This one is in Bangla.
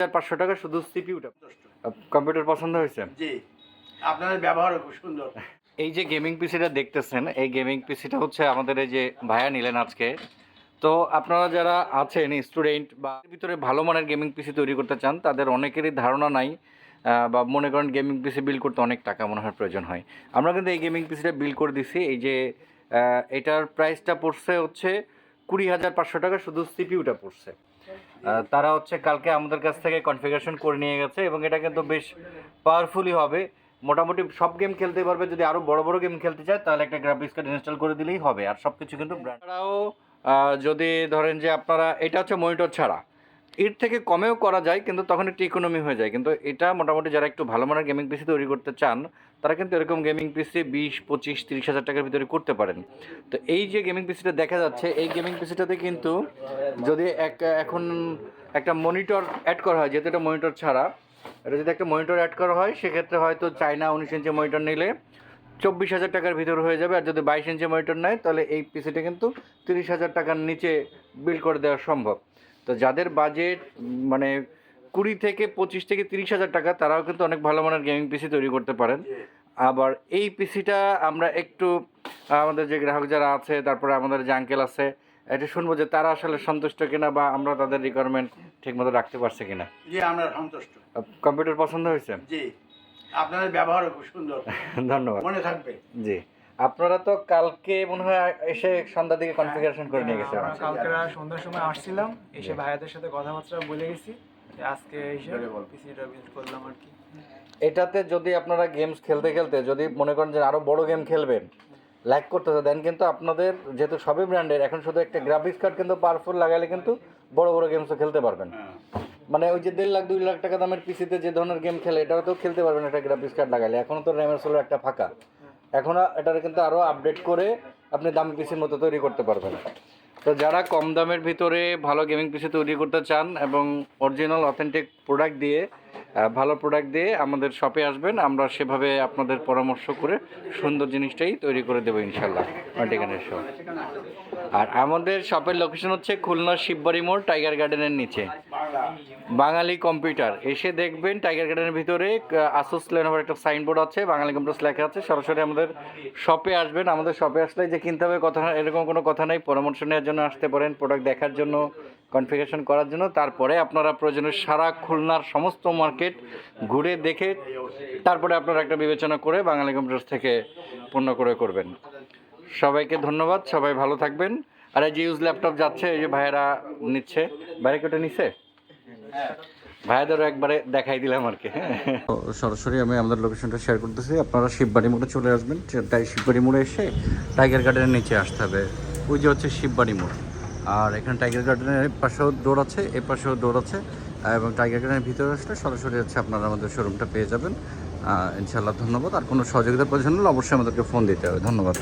হাজার পাঁচশো টাকা শুধু সিপিউটা কম্পিউটার পছন্দ হয়েছে? জি। আপনাদের ব্যবহারও খুব সুন্দর। এই যে গেমিং পিসিটা দেখতেছেন এই গেমিং পিসিটা হচ্ছে আমাদের এই যে ভাইয়া নিলেন আজকে। তো আপনারা যারা আছেন স্টুডেন্ট বা ভিতরে ভালো মানের গেমিং পিসি তৈরি করতে চান তাদের অনেকেরই ধারণা নাই বা মনে করেন গেমিং পিসি বিল করতে অনেক টাকা মনে হয় প্রয়োজন হয়। আমরা কিন্তু এই গেমিং পিসিটা বিল করে দিছি এই যে এটার প্রাইসটা পড়ছে হচ্ছে কুড়ি হাজার পাঁচশো টাকা শুধু সিপিউটা পড়ছে। তারা হচ্ছে কালকে আমাদের কাছ থেকে কনফিগারেশন করে নিয়ে গেছে এবং এটা কিন্তু বেশ পাওয়ারফুলই হবে। মোটামুটি সব গেম খেলতে পারবে যদি আরও বড় বড় গেম খেলতে চায় তাহলে একটা গ্রাফিক্স কার্ড ইনস্টল করে দিলেই হবে। আর সব কিছু কিন্তু আহ, যদি ধরেন যে আপনারা এটা হচ্ছে মনিটর ছাড়া। এর থেকে কমেও করা যায়, কিন্তু তখন একটু ইকোনমি হয়ে যায়। কিন্তু এটা মোটামুটি যারা একটু ভালো মানের গেমিং পিসি তৈরি করতে চান, তারা কিন্তু এরকম গেমিং পিসি বিশ, পঁচিশ, তিরিশ হাজার টাকার ভিতরে করতে পারেন। তো এই যে গেমিং পিসিটা দেখা যাচ্ছে, এই গেমিং পিসিটাতে কিন্তু যদি এক, এখন একটা মনিটর অ্যাড করা হয়, যেহেতু এটা মনিটর ছাড়া, এটা যদি একটা মনিটর অ্যাড করা হয়, সেক্ষেত্রে হয়তো চায়না উনিশ ইঞ্চি মনিটর নিলে চব্বিশ হাজার টাকার ভিতর হয়ে যাবে, আর যদি বাইশ ইঞ্চি মনিটর নেয়, তাহলে এই পিসিটা কিন্তু তিরিশ হাজার টাকার নিচে বিল করে দেওয়া সম্ভব। তো যাদের বাজেট মানে কুড়ি থেকে পঁচিশ থেকে তিরিশ হাজার টাকা তারাও কিন্তু অনেক ভালো মানের গেমিং পিসি তৈরি করতে পারেন। আবার এই পিসিটা আমরা একটু আমাদের যে গ্রাহক যারা আছে তারপরে আমাদের যে আঙ্কেল আছে এটা শুনব যে তারা আসলে সন্তুষ্ট কিনা বা আমরা তাদের রিকোয়ারমেন্ট ঠিকমতো রাখতে পারছি কিনা। জি আমরা সন্তুষ্ট। কম্পিউটার পছন্দ হয়েছে? জি আপনাদের ব্যবহারও খুব সুন্দর। ধন্যবাদ। মনে থাকবে। জি। আপনারা তো কালকে মনে হয় এসে সন্ধ্যার দিকে কনফিগারেশন করে নিয়ে গেছে আমরা কালকে রাত সন্ধ্যার সময় আসছিলাম এসে ভাইয়াদের সাথে কথাবার্তা বলে গেছি যে আজকে এসে পিসিটা বিল্ড করলাম আর কি। এটাতে যদি আপনারা গেমস খেলতে খেলতে যদি মনে করেন যে আরও বড় গেম খেলবেন লাইক করতেছে দেন কিন্তু আপনাদের যেহেতু সবই ব্র্যান্ডের এখন শুধু একটা গ্রাফিক্স কার্ড কিন্তু পাওয়ারফুল লাগালে কিন্তু বড় বড় গেমসও খেলতে পারবেন। মানে ওই যে দেড় লাখ দুই লাখ টাকা দামের পিসিতে যে ধরনের গেম খেলে এটাও তো খেলতে পারবেন একটা গ্রাফিক্স কার্ড লাগালে এখনও তো র্যামের ষোলো একটা ফাঁকা। এখন এটার কিন্তু আরও আপডেট করে আপনি দাম পিসির মতো তৈরি করতে পারবেন। তো যারা কম দামের ভিতরে ভালো গেমিং পিসি তৈরি করতে চান এবং অরিজিনাল অথেন্টিক প্রোডাক্ট দিয়ে ভালো প্রোডাক্ট দিয়ে আমাদের শপে আসবেন, আমরা সেভাবে আপনাদের পরামর্শ করে সুন্দর জিনিসটাই তৈরি করে দেবো ইনশাল্লাহ। মাল্টিকানের শপ আর আমাদের শপের লোকেশন হচ্ছে খুলনা শিববাড়ি মোড় টাইগার গার্ডেনের নিচে। বাঙালি কম্পিউটার এসে দেখবেন টাইগার গার্ডেনের ভিতরে আসুস লেনোভার একটা সাইনবোর্ড আছে বাঙালি কম্পিউটার লেখা আছে। সরাসরি আমাদের শপে আসবেন। আমাদের শপে আসলে যে কিনতে হবে কথা এরকম কোনো কথা নেই। পরামর্শ নেওয়ার জন্য আসতে পারেন প্রোডাক্ট দেখার জন্য কনফিগারেশন করার জন্য। তারপরে আপনারা প্রয়োজনে সারা খুলনার সমস্ত মার্কেট ঘুরে দেখে তারপরে আপনারা একটা বিবেচনা করে বাঙালি কম্পিউটার থেকে পণ্য করে করবেন। সবাইকে ধন্যবাদ, সবাই ভালো থাকবেন। আর এই যে ইউজ ল্যাপটপ যাচ্ছে, এই যে ভাইয়েরা নিচ্ছে, বাইরে কেটে নিছে? ভাইয়াদেরও একবারে দেখাই দিলাম আর কি। সরাসরি আমি আমাদের লোকেশনটা শেয়ার করতেছি। আপনারা শিববাড়ি মোড়ে চলে আসবেন, তাই শিববাড়ি মোড়ে এসে টাইগার গার্ডেনের নিচে আসতে হবে। ওই যে হচ্ছে শিববাড়ি মোড়। আর এখানে টাইগার গার্ডেনের পাশেও দৌড় আছে, এ পাশেও দৌড় আছে। এবং টাইগার গার্ডেনের ভিতরে আসলে সরাসরি হচ্ছে আপনারা আমাদের শোরুমটা পেয়ে যাবেন। ইনশাল্লাহ ধন্যবাদ। আর কোনো সহযোগিতার প্রয়োজন হলে অবশ্যই আমাদেরকে ফোন দিতে হবে। ধন্যবাদ।